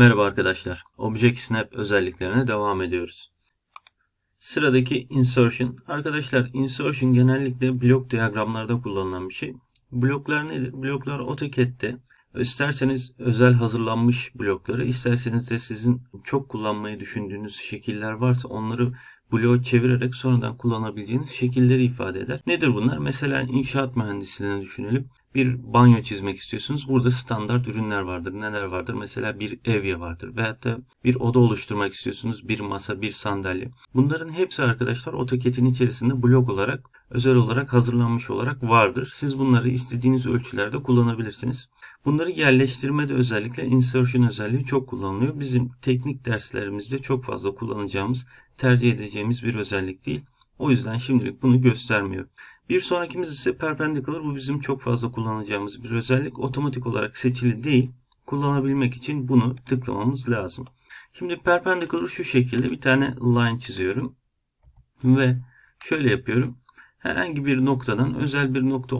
Merhaba arkadaşlar. Object Snap özelliklerine devam ediyoruz. Sıradaki insertion. Arkadaşlar insertion genellikle blok diyagramlarda kullanılan bir şey. Bloklar nedir? Bloklar AutoCAD'de isterseniz özel hazırlanmış blokları, isterseniz de sizin çok kullanmayı düşündüğünüz şekiller varsa onları bloğa çevirerek sonradan kullanabileceğiniz şekilleri ifade eder. Nedir bunlar? Mesela inşaat mühendisliğini düşünelim. Bir banyo çizmek istiyorsunuz. Burada standart ürünler vardır. Neler vardır? Mesela bir evye vardır. Veyahut da bir oda oluşturmak istiyorsunuz. Bir masa, bir sandalye. Bunların hepsi arkadaşlar AutoCAD'in içerisinde blok olarak, özel olarak hazırlanmış olarak vardır. Siz bunları istediğiniz ölçülerde kullanabilirsiniz. Bunları yerleştirmede özellikle insertion özelliği çok kullanılıyor. Bizim teknik derslerimizde çok fazla kullanacağımız, tercih edeceğimiz bir özellik değil. O yüzden şimdilik bunu göstermiyor. Bir sonrakimiz ise perpendicular. Bu bizim çok fazla kullanacağımız bir özellik. Otomatik olarak seçili değil. Kullanabilmek için bunu tıklamamız lazım. Şimdi perpendicular şu şekilde bir tane line çiziyorum. Ve şöyle yapıyorum herhangi bir noktadan özel bir nokta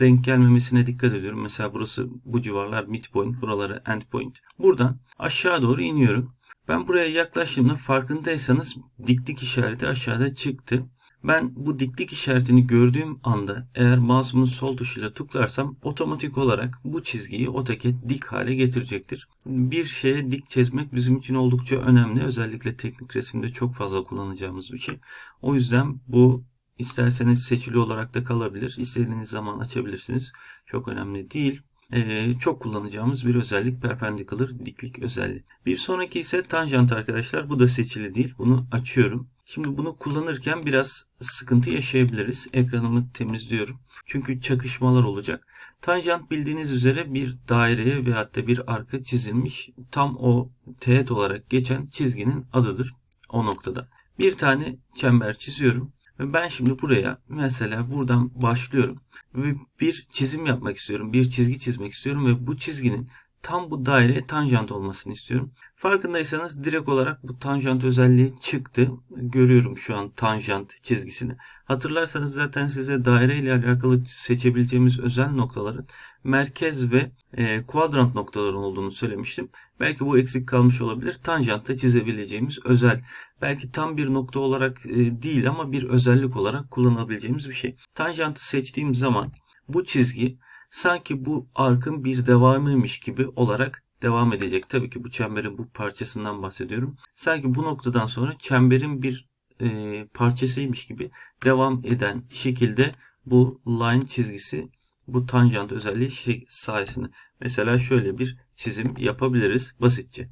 denk gelmemesine dikkat ediyorum. Mesela burası bu civarlar midpoint, buraları endpoint. Buradan aşağı doğru iniyorum. Ben buraya yaklaştığımda farkındaysanız diklik işareti aşağıda çıktı. Ben bu diklik işaretini gördüğüm anda eğer mouse'umun sol tuşuyla tıklarsam otomatik olarak bu çizgiyi AutoCAD dik hale getirecektir. Bir şeye dik çizmek bizim için oldukça önemli. Özellikle teknik resimde çok fazla kullanacağımız bir şey. O yüzden bu İsterseniz seçili olarak da kalabilir. İstediğiniz zaman açabilirsiniz. Çok önemli değil. Ee, çok kullanacağımız bir özellik perpendicular diklik özelliği. Bir sonraki ise tanjant arkadaşlar. Bu da seçili değil. Bunu açıyorum. Şimdi bunu kullanırken biraz sıkıntı yaşayabiliriz. Ekranımı temizliyorum. Çünkü çakışmalar olacak. Tanjant bildiğiniz üzere bir daireye ve hatta bir arka çizilmiş tam o teğet olarak geçen çizginin adıdır o noktada. Bir tane çember çiziyorum. Ve ben şimdi buraya mesela buradan başlıyorum ve bir çizim yapmak istiyorum. Bir çizgi çizmek istiyorum ve bu çizginin tam bu daireye tanjant olmasını istiyorum. Farkındaysanız direkt olarak bu tanjant özelliği çıktı. Görüyorum şu an tanjant çizgisini. Hatırlarsanız zaten size daire ile alakalı seçebileceğimiz özel noktaların merkez ve e, kuadrant noktaların olduğunu söylemiştim. Belki bu eksik kalmış olabilir. Tanjantta çizebileceğimiz özel belki tam bir nokta olarak e, değil ama bir özellik olarak kullanabileceğimiz bir şey. Tanjantı seçtiğim zaman bu çizgi sanki bu arkın bir devamıymış gibi olarak devam edecek. Tabii ki bu çemberin bu parçasından bahsediyorum. Sanki bu noktadan sonra çemberin bir e, parçasıymış gibi devam eden şekilde bu line çizgisi bu tanjant özelliği şey sayesinde. Mesela şöyle bir çizim yapabiliriz basitçe.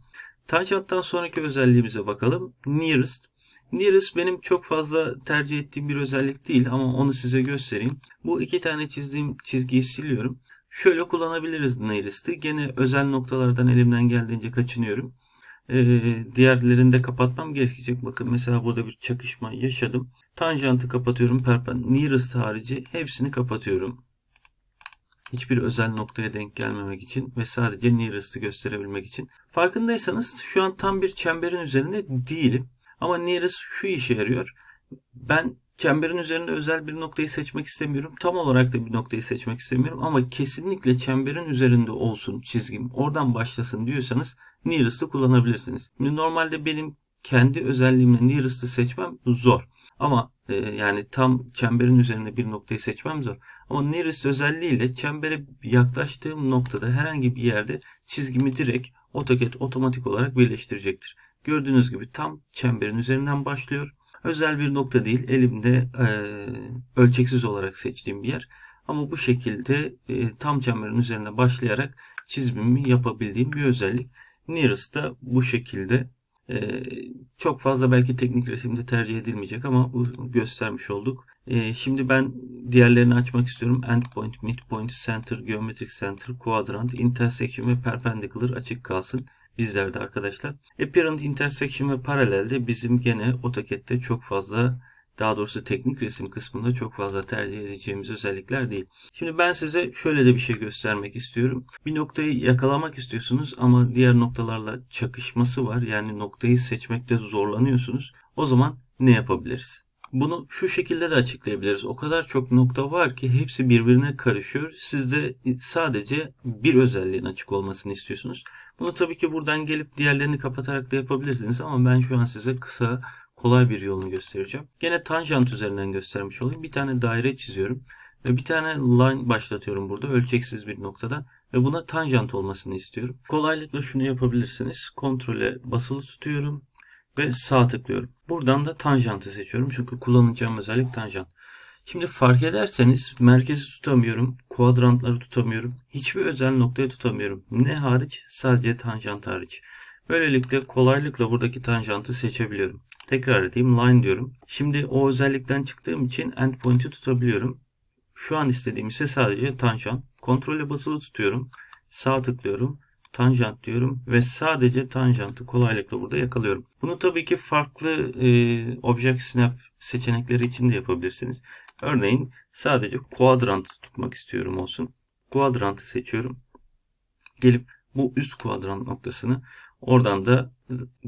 Tanjanttan sonraki özelliğimize bakalım. Nearest. Nearest benim çok fazla tercih ettiğim bir özellik değil ama onu size göstereyim. Bu iki tane çizdiğim çizgiyi siliyorum. Şöyle kullanabiliriz Nearest'ı. Gene özel noktalardan elimden geldiğince kaçınıyorum. Ee, diğerlerini de kapatmam gerekecek. Bakın mesela burada bir çakışma yaşadım. Tanjantı kapatıyorum. Perpen Nearest harici hepsini kapatıyorum hiçbir özel noktaya denk gelmemek için ve sadece nearest'ı gösterebilmek için. Farkındaysanız şu an tam bir çemberin üzerinde değilim. Ama nearest şu işe yarıyor. Ben çemberin üzerinde özel bir noktayı seçmek istemiyorum. Tam olarak da bir noktayı seçmek istemiyorum ama kesinlikle çemberin üzerinde olsun çizgim. Oradan başlasın diyorsanız nearest'ı kullanabilirsiniz. Şimdi normalde benim kendi özelliğimle nearest'ı seçmem zor. Ama e, yani tam çemberin üzerinde bir noktayı seçmem zor. Ama nearest özelliğiyle çembere yaklaştığım noktada herhangi bir yerde çizgimi direkt AutoCAD otomatik olarak birleştirecektir. Gördüğünüz gibi tam çemberin üzerinden başlıyor. Özel bir nokta değil, elimde e, ölçeksiz olarak seçtiğim bir yer. Ama bu şekilde e, tam çemberin üzerine başlayarak çizimimi yapabildiğim bir özellik. Nearest da bu şekilde ee, çok fazla belki teknik resimde tercih edilmeyecek ama bu göstermiş olduk. Ee, şimdi ben diğerlerini açmak istiyorum. Endpoint, midpoint, center, geometric center, quadrant, intersection ve perpendicular açık kalsın bizlerde arkadaşlar. Apparent, intersection ve paralel de bizim gene AutoCAD'de çok fazla daha doğrusu teknik resim kısmında çok fazla tercih edeceğimiz özellikler değil. Şimdi ben size şöyle de bir şey göstermek istiyorum. Bir noktayı yakalamak istiyorsunuz ama diğer noktalarla çakışması var. Yani noktayı seçmekte zorlanıyorsunuz. O zaman ne yapabiliriz? Bunu şu şekilde de açıklayabiliriz. O kadar çok nokta var ki hepsi birbirine karışıyor. Siz de sadece bir özelliğin açık olmasını istiyorsunuz. Bunu tabii ki buradan gelip diğerlerini kapatarak da yapabilirsiniz ama ben şu an size kısa kolay bir yolunu göstereceğim. Gene tanjant üzerinden göstermiş olayım. Bir tane daire çiziyorum ve bir tane line başlatıyorum burada ölçeksiz bir noktadan ve buna tanjant olmasını istiyorum. Kolaylıkla şunu yapabilirsiniz. Kontrole basılı tutuyorum ve sağ tıklıyorum. Buradan da tanjantı seçiyorum çünkü kullanacağım özellik tanjant. Şimdi fark ederseniz merkezi tutamıyorum, kuadrantları tutamıyorum, hiçbir özel noktayı tutamıyorum. Ne hariç? Sadece tanjant hariç. Böylelikle kolaylıkla buradaki tanjantı seçebiliyorum. Tekrar edeyim line diyorum. Şimdi o özellikten çıktığım için endpoint'i tutabiliyorum. Şu an istediğim ise sadece tanjant. Kontrole basılı tutuyorum. Sağ tıklıyorum. Tanjant diyorum ve sadece tanjantı kolaylıkla burada yakalıyorum. Bunu tabii ki farklı e, Object Snap seçenekleri için de yapabilirsiniz. Örneğin sadece kuadrant tutmak istiyorum olsun. Kuadrantı seçiyorum. Gelip bu üst kuadrant noktasını oradan da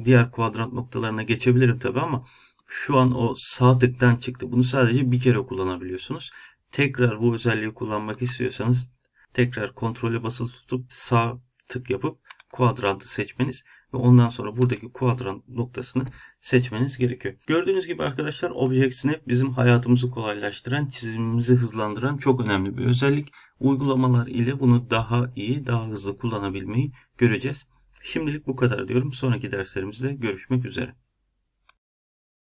diğer kuadrant noktalarına geçebilirim tabii ama şu an o sağ tıktan çıktı. Bunu sadece bir kere kullanabiliyorsunuz. Tekrar bu özelliği kullanmak istiyorsanız tekrar kontrole basılı tutup sağ tık yapıp kuadrantı seçmeniz ve ondan sonra buradaki kuadrant noktasını seçmeniz gerekiyor. Gördüğünüz gibi arkadaşlar Object bizim hayatımızı kolaylaştıran, çizimimizi hızlandıran çok önemli bir özellik. Uygulamalar ile bunu daha iyi, daha hızlı kullanabilmeyi göreceğiz. Şimdilik bu kadar diyorum. Sonraki derslerimizde görüşmek üzere.